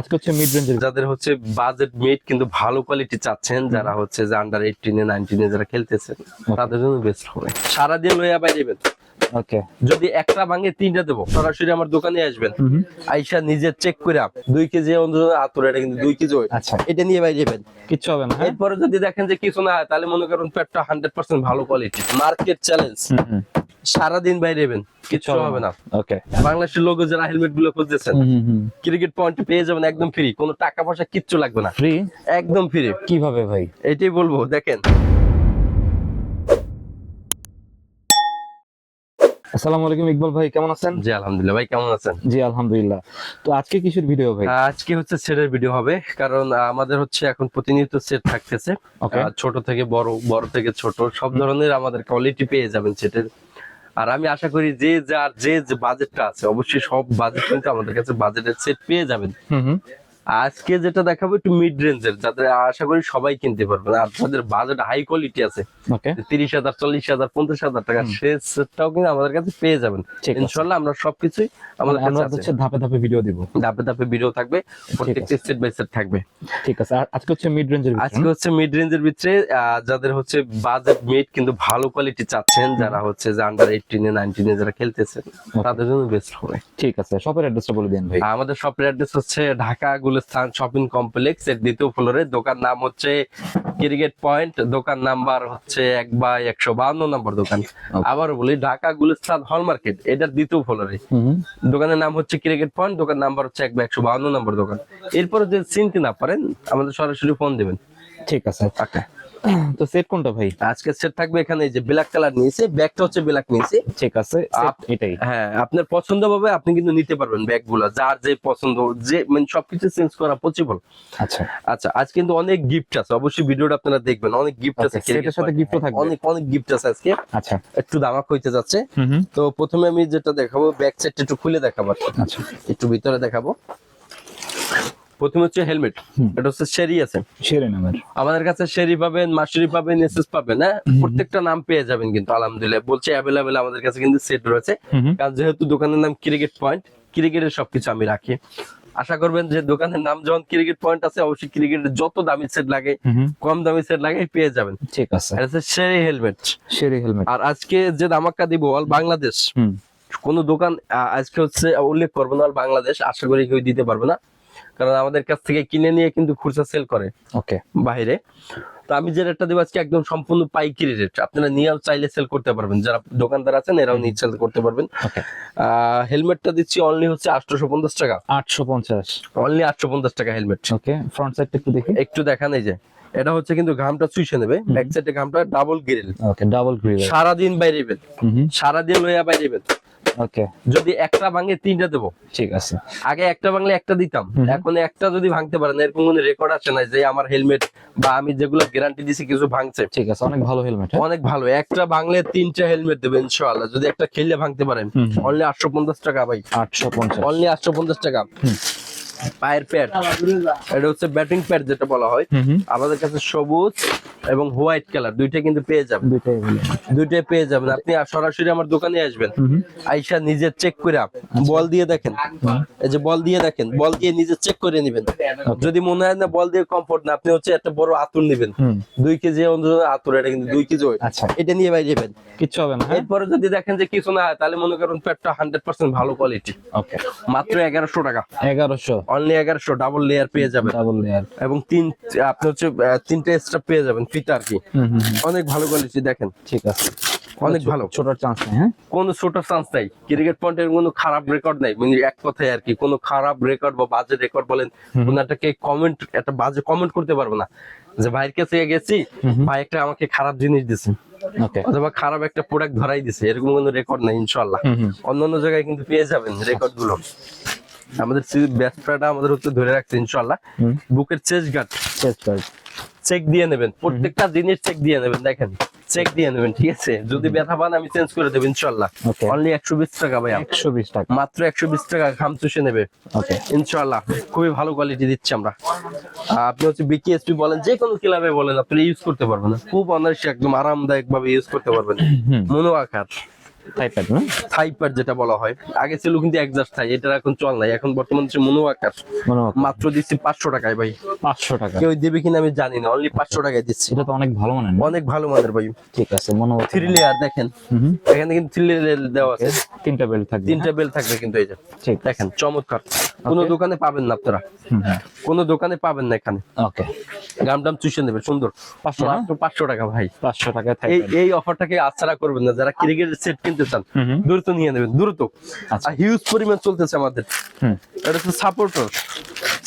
আজকে হচ্ছে মিড রেঞ্জের যাদের হচ্ছে বাজেট মিট কিন্তু ভালো কোয়ালিটি চাচ্ছেন যারা হচ্ছে যে আন্ডার এইটিনে নাইনটিনে যারা খেলতেছেন তাদের জন্য বেস্ট হবে। সারাদিন লইয়া বাইরেবেন ওকে যদি একটা ভাঙে তিনটা দেবো। সরাসরি আমার দোকানে আসবেন। আইসা নিজে চেক করে দুই কেজি আতর এটা কিন্তু দুই কেজি। আচ্ছা। এটা নিয়ে বাইরে যাবেন। কিচ্ছু হবে না হ্যাঁ? এরপরে যদি দেখেন যে কিছু না হয় তাহলে মনে করুন পেটটা হান্ড্রেড পার্সেন্ট ভালো কোয়ালিটি মার্কেট চ্যালেঞ্জ সারাদিন বাইরে যাবেন কিছু হবে না। ওকে বাংলাদেশের লোক যারা হেলমেটগুলো খুঁজতেছেন ক্রিকেট পয়েন্ট পেয়ে যাবেন একদম ফ্রি কোনো টাকা পয়সা কিচ্ছু লাগবে না। ফ্রি একদম ফ্রি কীভাবে ভাই? এটাই বলব দেখেন। আসসালামু আলাইকুম ইকবাল ভাই কেমন আছেন? জি আলহামদুলিল্লাহ ভাই কেমন আছেন? জি আলহামদুলিল্লাহ। তো আজকে কিসের ভিডিও ভাই? আজকে হচ্ছে সেটের ভিডিও হবে কারণ আমাদের হচ্ছে এখন প্রতিনিয়ত সেট থাকতেছে. ছোট থেকে বড় বড় থেকে ছোট সব ধরনের আমাদের কোয়ালিটি পেয়ে যাবেন সেটের আর আমি আশা করি যে যার যে বাজেটটা আছে, অবশ্যই সব বাজেট কিন্তু আমাদের কাছে বাজেটের সেট পেয়ে যাবেন। আজকে যেটা দেখাবো একটু মিড রেঞ্জের যাদের আশা করি সবাই কিনতে পারবেন। আর যাদের বাজেট হাই কোয়ালিটি আছে তিরিশ হাজার চল্লিশ হাজার পঞ্চাশ হাজার টাকা সে সেটটাও কিন্তু আমাদের কাছে পেয়ে যাবেন। ইনশাল্লাহ আমরা সবকিছুই আমাদের কাছে হচ্ছে ধাপে ধাপে ভিডিও দিব। ধাপে ধাপে ভিডিও থাকবে প্রত্যেকটা বাই সেট থাকবে। ঠিক আছে। আর আজকে হচ্ছে মিড রেঞ্জের আজকে হচ্ছে মিড রেঞ্জের ভিতরে যাদের হচ্ছে বাজেট মিড কিন্তু ভালো কোয়ালিটি চাচ্ছেন যারা হচ্ছে যে আন্ডার এইটিনে নাইনটিনে যারা খেলতেছেন তাদের জন্য বেস্ট হবে। ঠিক আছে। শপের অ্যাড্রেসটা বলে দিন ভাই। আমাদের শপের অ্যাড্রেস হচ্ছে ঢাকা গুলিস্তান শপিং কমপ্লেক্স এর দ্বিতীয় ফ্লোরে দোকান নাম হচ্ছে ক্রিকেট পয়েন্ট। দোকান নাম্বার হচ্ছে এক বাই একশো বাহান্ন নম্বর দোকান। আবার বলি ঢাকা গুলিস্তান হল মার্কেট এটার দ্বিতীয় ফ্লোরে। দোকানের নাম হচ্ছে ক্রিকেট পয়েন্ট দোকান নাম্বার হচ্ছে এক বা একশো বাহান্ন নম্বর দোকান। এরপরে যদি চিনতে না পারেন আমাদের সরাসরি ফোন দেবেন। ঠিক আছে। তো সেট কোনটা ভাই? আজকে সেট থাকবে এখানে এই যে ব্ল্যাক কালার নিয়েছে ব্যাগটা হচ্ছে ব্ল্যাক নিয়েছে। ঠিক আছে এটাই। হ্যাঁ আপনার পছন্দ হবে আপনি কিন্তু নিতে পারবেন ব্যাগগুলো যার যে পছন্দ যে মানে সবকিছু চেঞ্জ করা পসিবল আচ্ছা। আচ্ছা আজ কিন্তু অনেক গিফট আছে অবশ্যই ভিডিওটা আপনারা দেখবেন অনেক গিফট আছে সেটার সাথে ও থাকবে? অনেক অনেক গিফট আছে আজকে। আচ্ছা। একটু দামাক হইতে যাচ্ছে। তো প্রথমে আমি যেটা দেখাবো ব্যাক সাইডটা একটু খুলে দেখাবো আচ্ছা। একটু ভিতরে দেখাবো। প্রথমে হচ্ছে হেলমেট এটা হচ্ছে শেরি আছে। সেরে নামের। আমাদের কাছে শেরি পাবেন মাসুরি পাবেন এসএস পাবেন হ্যাঁ? প্রত্যেকটা নাম পেয়ে যাবেন কিন্তু আলহামদুলিল্লাহ। বলছে অ্যাভেলেবেল আমাদের কাছে কিন্তু সেট রয়েছে। কারণ যেহেতু দোকানের নাম ক্রিকেট পয়েন্ট ক্রিকেটের সবকিছু আমি রাখি। আশা করবেন যে দোকানের নাম যখন ক্রিকেট পয়েন্ট আছে অবশ্যই ক্রিকেটের যত দামি সেট লাগে কম দামি সেট লাগে পেয়ে যাবেন। ঠিক আছে। এটা হচ্ছে শেরি হেলমেট সেরে হেলমেট আর আজকে যে ধামাক্কা দিব অল বাংলাদেশ কোন দোকান আজকে হচ্ছে উল্লেখ করব না বাংলাদেশ আশা করি কেউ দিতে পারবে না। কারণ আমাদের কাছ থেকে কিনে নিয়ে কিন্তু খুচরা সেল করে ওকে বাইরে। তো আমি যে রেটটা দেবো আজকে একদম সম্পূর্ণ পাইকারি রেট আপনারা নিয়েও চাইলে সেল করতে পারবেন। যারা দোকানদার আছেন এরাও নিয়ে সেল করতে পারবেন। ওকে হেলমেটটা দিচ্ছি অনলি হচ্ছে আটশোশো পঞ্চাশ টাকা। আটশো পঞ্চাশ। অনলি আটশো পঞ্চাশ টাকা হেলমেট ওকে ফ্রন্ট সাইডটা একটু দেখি। একটু দেখান এই যে। এটা হচ্ছে কিন্তু ঘামটা চুইসে নেবে। ব্যাক সাইডে ঘামটা double grill okay double grill সারাদিন হুম সারাদিন লইয়া বাইরেবেন ওকে যদি একটা ভাঙে তিনটা দেবো। ঠিক আছে। আগে একটা ভাঙলে একটা দিতাম। এখন একটা যদি ভাঙতে পারেন এরকম কোনো রেকর্ড আছে না যে আমার হেলমেট বা আমি যেগুলো গ্যারান্টি দিছি কিছু ভাঙছে? ঠিক আছে অনেক ভালো হেলমেট অনেক ভালো। একটা ভাঙলে তিনটা হেলমেট দেবে ইনশাআল্লাহ। যদি একটা খেললে ভাঙতে পারেন। অনলি আটশো পঞ্চাশ টাকা ভাই। আটশো পঞ্চাশ। অনলি আটশো পঞ্চাশ টাকা। পায়ের প্যাড এটা হচ্ছে ব্যাটিং প্যাড যেটা বলা হয়। আমাদের কাছে সবুজ এবং হোয়াইট কালার দুইটা কিন্তু পেয়ে যাবেন। দুইটাই পেয়ে যাবেন। আপনি সরাসরি আমার দোকানে আসবেন। আইসা নিজে চেক করে বল দিয়ে দেখেন। এই যে বল দিয়ে দেখেন। বল দিয়ে নিজে চেক করে নেবেন। যদি মনে হয় না বল দিয়ে কমফোর্ট না আপনি হচ্ছে একটা বড় আতুর নেবেন। দুই কেজি আতুর এটা কিন্তু দুই কেজি আচ্ছা। এটা নিয়ে বাইরে যাবেন। কিচ্ছু হবে না হ্যাঁ? এরপরে যদি দেখেন যে কিছু না হয় তাহলে মনে করুন পেটটা হান্ড্রেড পার্সেন্ট ভালো কোয়ালিটি ওকে। মাত্র এগারোশো টাকা। এগারোশো। অনলি এগারোশো ডাবল লেয়ার পেয়ে যাবেন। ডাবল লেয়ার এবং তিন আপনি হচ্ছে তিনটে এক্সট্রা পেয়ে যাবেন ফিতা আর কি। অনেক ভালো কোয়ালিটি দেখেন। ঠিক আছে। অনেক ভালো। ছোটার চান্স নেই হ্যাঁ? কোনো ছোট চান্স নাই। ক্রিকেট পয়েন্টের কোনো খারাপ রেকর্ড নাই। মানে এক কথায় আর কি কোনো খারাপ রেকর্ড বা বাজে রেকর্ড বলেন কোনো একটাকে কমেন্ট একটা বাজে কমেন্ট করতে পারব না। যে ভাইয়ের কাছে গেছি ভাই একটা আমাকে খারাপ জিনিস দিছে। অথবা খারাপ একটা প্রোডাক্ট ধরাই দিছে। এরকম কোনো রেকর্ড নাই ইনশাল্লাহ হুম অন্যান্য জায়গায় কিন্তু পেয়ে যাবেন রেকর্ডগুলো। আমাদের ব্যাসপ্রাটা আমাদের হচ্ছে ধরে রাখছে ইনশাল্লাহ বুকের chest guard chest guard check দিয়ে নেবেন। প্রত্যেকটা জিনিস চেক দিয়ে নেবেন দেখেন। চেক দিয়ে নেবেন ঠিক আছে? যদি ব্যথা পান আমি চেঞ্জ করে দেবো ইনশাল্লাহ. অনলি একশো বিশ টাকা ভাই একশো বিশ টাকা। মাত্র একশো বিশ টাকা ঘাম চুষে নেবে। ইনশাল্লাহ খুবই ভালো কোয়ালিটি দিচ্ছি আমরা। আপনি হচ্ছে বিকেএসপি বলেন যে কোনো ক্লাবে বলেন আপনি ইউজ করতে পারবেন খুব অনায়াসে একদম আরামদায়ক ভাবে ইউজ করতে পারবেন। হুম। মনো আকার থাই প্যাড না যেটা বলা হয়। আগে ছিল কিন্তু একজাস্ট থাই এটা এখন চল নাই। এখন বর্তমানে হচ্ছে মনো মাত্র দিচ্ছি পাঁচশো টাকায় ভাই। পাঁচশো টাকা। কেউ দেবে কিনা আমি জানি না। অনলি পাঁচশো টাকায় দিচ্ছি। এটা তো অনেক ভালো মানের অনেক ভালো মানের ভাই। ঠিক আছে মনে থ্রি লেয়ার দেখেন। এখানে কিন্তু থ্রি লেয়ার দেওয়া আছে। তিনটা বেল্ট থাকবে। তিনটা বেল থাকবে কিন্তু এই যে। ঠিক দেখেন চমৎকার। কোনো দোকানে পাবেন না আপনারা। কোনো দোকানে পাবেন না এখানে। ওকে গাম টাম চুষে নেবে সুন্দর। পাঁচশো পাঁচশো টাকা ভাই। পাঁচশো টাকায় এই অফারটাকে আচ্ছাড়া করবেন না। যারা ক্রিকেটের সেট কিনতে চান দ্রুত নিয়ে নেবেন দ্রুত। আচ্ছা। আর হিউজ পরিমাণ চলতেছে আমাদের। এটা হচ্ছে সাপোর্টার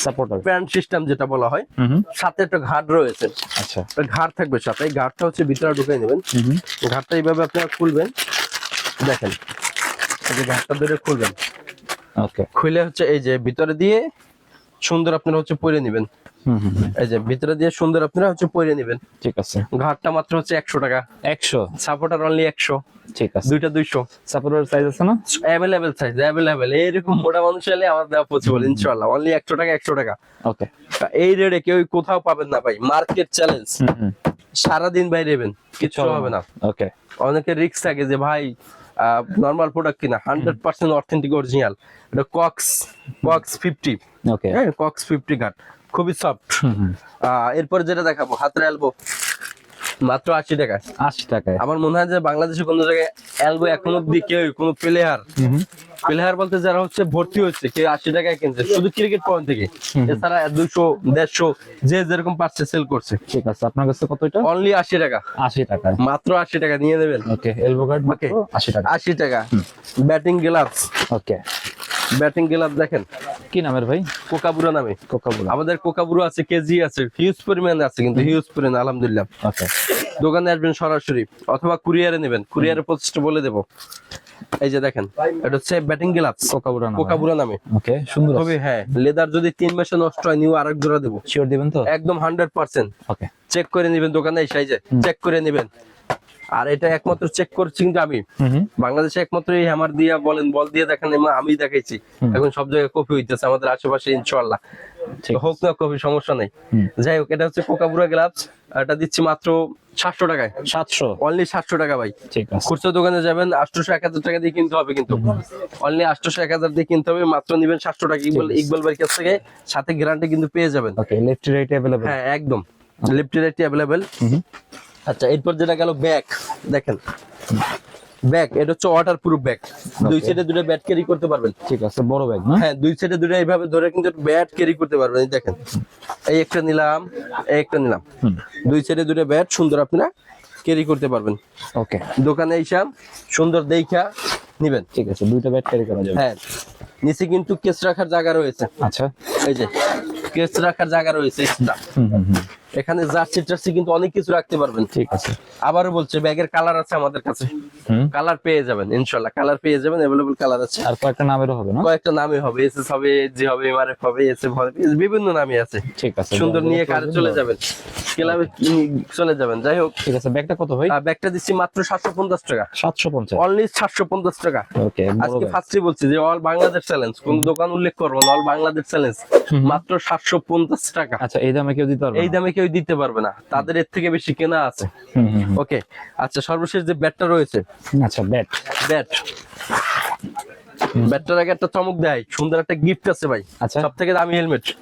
সাপোর্টার প্যান্ট সিস্টেম যেটা বলা হয় সাথে একটা ঘাট রয়েছে। আচ্ছা। ঘাট থাকবে সাথে। এই ঘাটটা হচ্ছে ভিতরে ঢুকে নেবেন। ঘাটটা এইভাবে আপনারা খুলবেন। দেখেন ঘাটটা ধরে খুলবেন। ওকে খুলে হচ্ছে এই যে ভিতরে দিয়ে সুন্দর আপনারা হচ্ছে পরে নেবেন। এই যে ভিতরে দিয়ে সুন্দর আপনারা হচ্ছে পরে নেবেন। ঠিক আছে। ঘাটটা মাত্র হচ্ছে একশো টাকা। একশো? সাপোর্টার অনলি একশো। ঠিক আছে। দুইটা দুইশো। সাপোর্টার সাইজ আছে না? অ্যাভেলেবেল সাইজ অ্যাভেলেবেল এরকম মোটা মানুষ এলে আমার দেওয়া পসিবল ইনশাল্লাহ অনলি একশো টাকা একশো টাকা। ওকে এই রেটে কেউ কোথাও পাবেন না ভাই। মার্কেট চ্যালেঞ্জ সারাদিন বাইরে নেবেন। কিচ্ছু হবে না। ওকে অনেকের রিক্স থাকে যে ভাই নর্মাল প্রোডাক্ট কিনা? হান্ড্রেড পার্সেন্ট অথেন্টিক অরিজিনাল এটা কক্স কক্স ফিফটি ওকে কক্স ফিফটি ঘাট। খুবই সফট এরপর যেটা দেখাবো হাতের এলবো মাত্র আশি টাকা আশি টাকায়। আমার মনে হয় যে বাংলাদেশে কোনো জায়গায় এলবো এখন অব্দি কেউ কোনো প্লেয়ার প্লেয়ার বলতে যারা হচ্ছে ভর্তি হচ্ছে কেউ আশি টাকায় কিনছে। শুধু ক্রিকেট পয়েন্ট থেকে। এছাড়া দুশো দেড়শো যে যেরকম পারছে সেল করছে। ঠিক আছে আপনার কাছে কত এটা? অনলি আশি টাকা। আশি টাকায় মাত্র আশি টাকা নিয়ে নেবেন। Okay elbow guard Okay. আশি টাকা। আশি টাকা। Batting gloves okay. Batting gloves দেখেন। কি নামের ভাই? কোকাবুরা নামে। কোকাবুলা আমাদের কোকাবুরো আছে কেজি আছে হিউজ পরিমাণে আছে কিন্তু হিউজ পরিমাণে আলহামদুলিল্লাহ। ওকে দোকানে আসবেন সরাসরি অথবা কুরিয়ারে নেবেন। কুরিয়ারে পঁচিশটা বলে দেবো। এই যে দেখেন এটা হচ্ছে ব্যাটিং গ্লাভস কোকাবুলা নাম। কোকাবুরা নামে। ওকে সুন্দর তবে হ্যাঁ লেদার যদি তিন মাসে নষ্ট হয় নিউ আরেক জোড়া দেবো। শিওর দিবেন তো? একদম হান্ড্রেড পার্সেন্ট ওকে। চেক করে নেবেন দোকানে সাইজে চেক করে নেবেন। আর এটা একমাত্র চেক করছি কিন্তু আমি। বাংলাদেশে একমাত্র এই হ্যামার দিয়া বলেন বল দিয়ে দেখেন আমি দেখাইছি। এখন সব জায়গায় কপি হইতেছে আমাদের আশেপাশে ইনশাল্লাহ হোক না কপি সমস্যা নেই। যাই হোক এটা হচ্ছে কোকাবুরা গ্লাভস এটা দিচ্ছি মাত্র সাতশো টাকায়। সাতশো? অনলি সাতশো টাকা ভাই। খুচরো দোকানে যাবেন আটশোশো এক হাজার টাকা দিয়ে কিনতে হবে কিন্তু। অনলি আটশোশো এক হাজার দিয়ে কিনতে হবে মাত্র নিবেন সাতশো টাকা। ইকবাল ইকবাল ভাইয়ের কাছ থেকে সাথে গ্যারান্টি কিন্তু পেয়ে যাবেন। ওকে লেফট রাইট অ্যাভেলেবল হ্যাঁ একদম। লেফট রাইট অ্যাভেলেবেল আচ্ছা এরপর যেটা গেল ব্যাগ। দেখেন ব্যাগ এটা হচ্ছে ওয়াটার প্রুফ ব্যাগ দুই সাইডে দুটো ব্যাট ক্যারি করতে পারবেন। ঠিক আছে বড় ব্যাগ না? হ্যাঁ দুই সাইডে দুটো এইভাবে ধরে কিন্তু ব্যাট ক্যারি করতে পারবেন। এই দেখেন এই একটা নিলাম এই একটা নিলাম। দুই সাইডে দুটো ব্যাট সুন্দর আপনারা ক্যারি করতে পারবেন। ওকে দোকানে এইসব সুন্দর দেখা নিবেন। ঠিক আছে দুইটা ব্যাট ক্যারি করা যাবে। হ্যাঁ নিচে কিন্তু কেস রাখার জায়গা রয়েছে। আচ্ছা। এই যে কেস রাখার জায়গা রয়েছে। হুম হুম। এখানে জার্সি টার্সি কিন্তু অনেক কিছু রাখতে পারবেন। ঠিক আছে। আবারও বলছে ব্যাগের কালার আছে আমাদের কাছে। কালার পেয়ে যাবেন ইনশাল্লাহ কালার পেয়ে যাবেন অ্যাভেলেবল কালার আছে। আর কয়েকটা নামেরও হবে না? কয়েকটা নামে হবে এসএস হবে জি হবে এমআরএফ হবে এসএফ হবে বিভিন্ন নামে আছে। ঠিক আছে সুন্দর নিয়ে কারে চলে যাবেন। ক্লাবে চলে যাবেন যাই হোক। ঠিক আছে ব্যাগটা কত ভাই? ব্যাগটা দিচ্ছি মাত্র সাতশো পঞ্চাশ টাকা। সাতশো পঞ্চাশ। অনলি সাতশো পঞ্চাশ টাকা। ওকে আজকে ব্যাগ। বলছি যে অল বাংলাদেশ চ্যালেঞ্জ কোন দোকান উল্লেখ করব অল বাংলাদেশ চ্যালেঞ্জ মাত্র সাতশো পঞ্চাশ টাকা। আচ্ছা এই দামে কেউ দিতে পারবে এই দামে কেউ দিতে পারবে না। তাদের এর থেকে বেশি কেনা আছে। ওকে আচ্ছা সর্বশেষ যে ব্যাটটা রয়েছে। আচ্ছা ব্যাট। ব্যাট। ব্যাটটার আগে একটা চমক দেয়। সুন্দর একটা গিফট আছে ভাই। আচ্ছা। সব থেকে দামি হেলমেট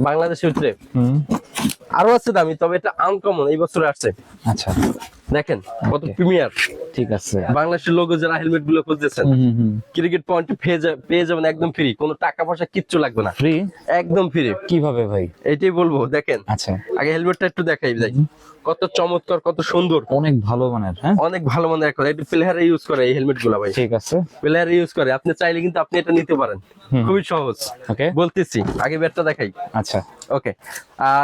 বাংলাদেশের ভিতরে। হুম। আরও আছে দামি তবে এটা আনকমন এই বছর আসছে। আচ্ছা। দেখেন কত প্রিমিয়ার। ঠিক আছে। বাংলাদেশের লোগো যারা হেলমেটগুলো খুঁজতেছেন ক্রিকেট পয়েন্ট পেয়ে যাবেন একদম ফ্রি কোনো টাকা পয়সা কিচ্ছু লাগবে না। ফ্রি একদম ফ্রি কীভাবে ভাই? এটাই বলব দেখেন। আচ্ছা। আগে হেলমেটটা একটু দেখাই যাই কত চমৎকার কত সুন্দর। অনেক ভালো মানের হ্যাঁ? অনেক ভালো মনে করে একটু প্লেয়ারে ইউজ করে এই হেলমেটগুলা ভাই। ঠিক আছে। প্লেয়ারে ইউজ করে। আপনি চাইলে কিন্তু আপনি এটা নিতে পারেন। খুবই সহজ। ওকে বলতেছি আগে ব্যাটটা দেখাই। আচ্ছা। ওকে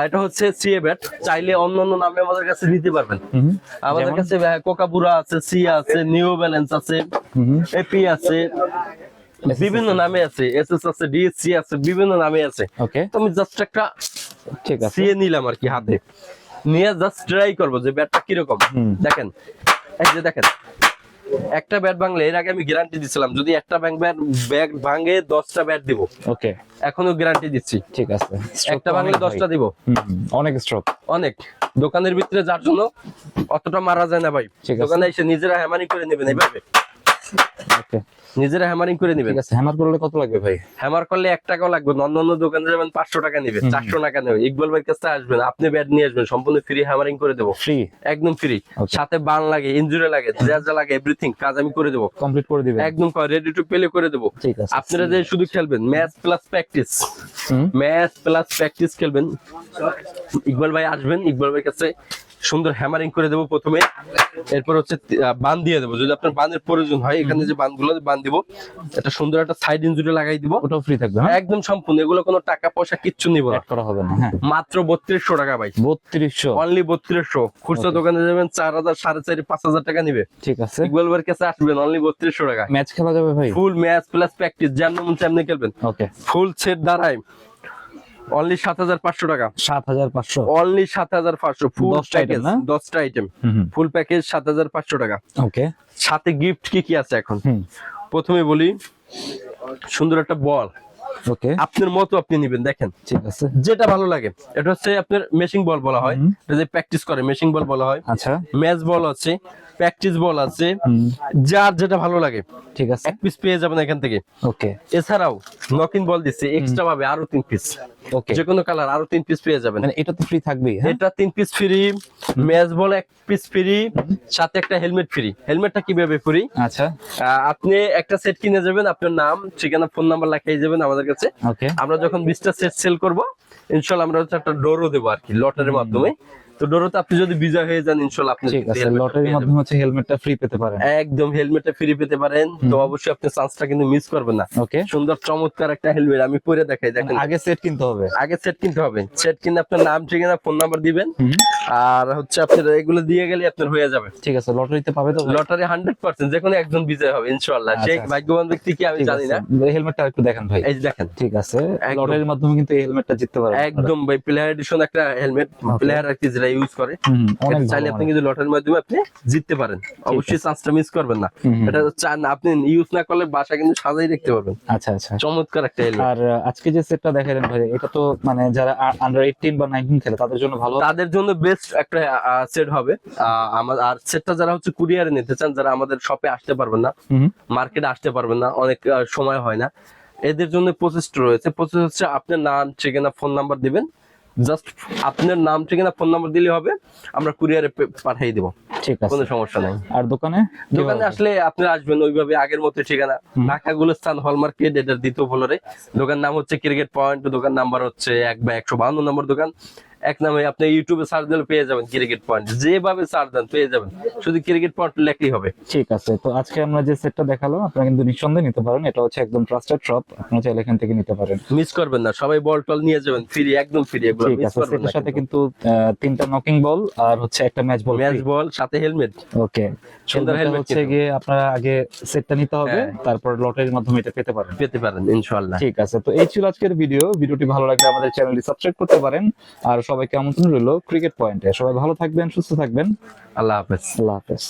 এটা হচ্ছে সিএ ব্যাট চাইলে অন্য অন্য নামে আমাদের কাছে নিতে পারবেন। আমাদের? কাছে কোকাবুরা আছে সিয়া আছে নিউ ব্যালেন্স আছে। এপি আছে বিভিন্ন নামে আছে এসএস আছে ডিএসসি আছে বিভিন্ন নামে আছে। ওকে তো আমি জাস্ট একটা ঠিক আছে। সিএ নিলাম আর কি হাতে। নিয়ে জাস্ট ট্রাই করব যে ব্যাটটা কীরকম। রকম দেখেন এই যে দেখেন একটা ব্যাট ভাঙলে এর আগে আমি গ্যারান্টি দিছিলাম যদি একটা ব্যাংক ব্যাট ব্যাগ ভাঙে দশটা ব্যাট দিব। ওকে এখনও গ্যারান্টি দিচ্ছি। ঠিক আছে। একটা ভাঙলে দশটা। দিব। অনেক স্ট্রোক অনেক। দোকানের ভিতরে যার জন্য অতটা মারা যায় না ভাই। দোকানে এসে নিজেরা হ্যামানি করে নেবেন এইভাবে। ওকে নিজেরা হ্যামারিং করে নেবেন। ঠিক আছে হ্যামার করলে কত লাগবে ভাই? হ্যামার করলে এক টাকাও লাগবে না। অন্য দোকানে যাবেন পাঁচশো টাকা নেবে হুম। চারশো টাকা নেবে ইকবাল ভাইয়ের কাছে আসবেন আপনি ব্যাট নিয়ে আসবেন সম্পূর্ণ ফ্রি হ্যামারিং করে দেবো। ফ্রি একদম ফ্রি সাথে বান লাগে ইঞ্জুরি লাগে যা যা লাগে এভরিথিং কাজ আমি করে দেবো। কমপ্লিট করে দিবেন। একদম রেডি টু প্লে করে দেবো। ঠিক আছে। আপনারা যে শুধু খেলবেন match plus practice match plus practice খেলবেন। ইকবাল ভাই আসবেন ইকবাল ভাই কাছে সুন্দর হ্যামারিং করে দেবো প্রথমে। এরপর হচ্ছে বান দিয়ে দেবো। যদি আপনার বানের প্রয়োজন হয় এখানে যে বানগুলো বান দিব। এটা সুন্দর একটা সাইড ইঞ্জুরি লাগাই দিব। ওটাও ফ্রি থাকবে হ্যাঁ? একদম সম্পূর্ণ। এগুলো কোনো টাকা পয়সা কিচ্ছু নিব না। করা হবে না হ্যাঁ। মাত্র বত্রিশশো টাকা ভাই। বত্রিশশো। অনলি বত্রিশশো। খুচরা দোকানে যাবেন চার হাজার সাড়ে চারি পাঁচ হাজার টাকা নিবে। ঠিক আছে। ইকবাল ভাইয়ের কাছে আসবেন অনলি বত্রিশশো টাকা। ম্যাচ খেলা যাবে ভাই? ফুল ম্যাচ প্লাস প্র্যাকটিস যেমন মন তেমনি খেলবেন। ওকে ফুল সেট দাঁড়ায়। অনলি সাত হাজার পাঁচশো টাকা। সাত হাজার পাঁচশো। অনলি সাত হাজার পাঁচশো ফুল প্যাকেজ? দশটা আইটেম ফুল প্যাকেজ সাত হাজার পাঁচশো টাকা। ওকে সাথে গিফট কি কি আছে এখন? প্রথমে বলি সুন্দর একটা বল। ওকে আপনার মতো আপনি নিবেন দেখেন। ঠিক আছে। যেটা ভালো লাগে। এটা হচ্ছে আপনার মেশিং বল বলা হয়। এটা যে প্র্যাকটিস করে মেশিং বল বলা হয়। আচ্ছা। ম্যাচ বল আছে প্র্যাকটিস বল আছে। যার যেটা ভালো লাগে। ঠিক আছে। এক পিস পেয়ে যাবেন এখান থেকে। ওকে। এছাড়াও নকিং বল দিচ্ছে এক্সট্রা ভাবে আরও তিন পিস ওকে। যে কোনো কালার আরও তিন পিস পেয়ে যাবেন। মানে এটা তো ফ্রি থাকবেই হ্যাঁ? এটা তিন পিস ফ্রি ম্যাচ বল এক পিস ফ্রি সাথে একটা হেলমেট ফ্রি হেলমেটটা কীভাবে ফ্রি আচ্ছা। আপনি একটা সেট কিনে যাবেন আপনার নাম ঠিকানা ফোন নাম্বার লেখাই যাবেন আমাদের কাছে। ওকে। আমরা যখন বিশটা সেট সেল করব ইনশাল্লাহ আমরা একটা ডোরও দেবো আর কি লটারির মাধ্যমে। তো ডোরোতে আপনি যদি বিজয় হয়ে যান ইনশাল্লাহ আপনি ঠিক আছে লটারির মাধ্যমে হচ্ছে হেলমেটটা ফ্রি পেতে পারেন। একদম হেলমেটটা ফ্রি পেতে পারেন। তো অবশ্যই আপনি চান্সটা কিন্তু মিস করবেন না। ওকে সুন্দর চমৎকার একটা হেলমেট আমি পরে দেখাই দেখেন। আগে সেট কিনতে হবে। আগে সেট কিনতে হবে। সেট কিনে আপনার নাম ঠিকানা ফোন নাম্বার দিবেন। আর হচ্ছে আপনার এগুলো দিয়ে গেলে আপনার হয়ে যাবে। ঠিক আছে লটারিতে পাবে তো লটারি হান্ড্রেড পার্সেন্ট যে কোনো একজন বিজয় হবে ইনশাল্লাহ আচ্ছা, সেই। ভাগ্যবান ব্যক্তি কি আমি জানি না। হেলমেটটা একটু দেখেন ভাই। এই দেখেন। ঠিক আছে লটারির মাধ্যমে কিন্তু এই হেলমেটটা জিততে পারবেন। একদম ভাই প্লেয়ার এডিশন একটা হেলমেট প্লেয়ার আর কি যেটা ইউজ করে চাইলে আপনি কিন্তু লটারির মাধ্যমে আপনি জিততে পারেন। অবশ্যই চান্সটা মিস করবেন না। এটা চান আপনি ইউজ না করলে বাসা কিন্তু সাজাই রাখতে পারবেন। আচ্ছা আচ্ছা। চমৎকার একটা আর আজকে যে সেটটা দেখালেন ভাই এটা তো মানে যারা আন্ডার এইটিন বা নাইনটিন খেলে তাদের জন্য ভালো। তাদের জন্য বেস্ট একটা সেট হবে। আমার আর সেটটা যারা হচ্ছে কুরিয়ারে নিতে চান যারা আমাদের শপে আসতে পারবেন না মার্কেটে আসতে পারবেন না অনেক সময় হয় না। এদের জন্য প্রসেসটা রয়েছে। প্রসেস হচ্ছে আপনার নাম ঠিকানা ফোন নাম্বার দিবেন। জাস্ট আপনার নাম ঠিকানা ফোন নাম্বার দিলে হবে। আমরা কুরিয়ারে পাঠিয়ে দিব। ঠিক আছে। কোনো সমস্যা নাই। আর দোকানে? দোকানে আসলে আপনি আসবেন ওইভাবে আগের মতো ঠিকানা। ঢাকা গুলস্থান হল মার্কেট এটার দ্বিতীয় ফ্লোরে দোকান নাম হচ্ছে ক্রিকেট পয়েন্ট দোকান নাম্বার হচ্ছে এক বা একশো বাহান্ন নম্বর দোকান। এক নামে আপনি ইউটিউবে সার্চ দিলে পেয়ে যাবেন ক্রিকেট পয়েন্ট যেভাবে সার্চ দেন পেয়ে যাবেন। শুধু ক্রিকেট পয়েন্ট লেখলেই হবে। ঠিক আছে তো আজকে আমরা যে সেটটা দেখালাম আপনারা কিন্তু নিঃসন্দেহে নিতে পারেন। এটা হচ্ছে একদম ট্রাস্টেড শপ আপনারা চাইলে এখান থেকে নিতে পারেন। মিস করবেন না সবাই বল টল নিয়ে যাবেন ফ্রি একদম ফ্রি এগুলো ঠিক মিস আছে করবেন সেটার সাথে কিন্তু। তিনটা নকিং বল আর হচ্ছে একটা ম্যাচ বল ম্যাচ বল সাথে হেলমেট ওকে সুন্দর helmet হচ্ছে। গিয়ে আপনারা আগে সেটটা নিতে হবে হ্যাঁ। তারপর লটারির মাধ্যমে এটা পেতে পারেন। পেতে পারেন ইনশাআল্লাহ। ঠিক আছে তো এই ছিল আজকের ভিডিও ভিডিওটি ভালো লাগলে আমাদের চ্যানেলটি সাবস্ক্রাইব করতে পারেন। আর সবাইকে আমন্ত্রণ রইল ক্রিকেট পয়েন্টে সবাই ভালো থাকবেন সুস্থ থাকবেন। আল্লাহ হাফেজ। আল্লাহ হাফেজ।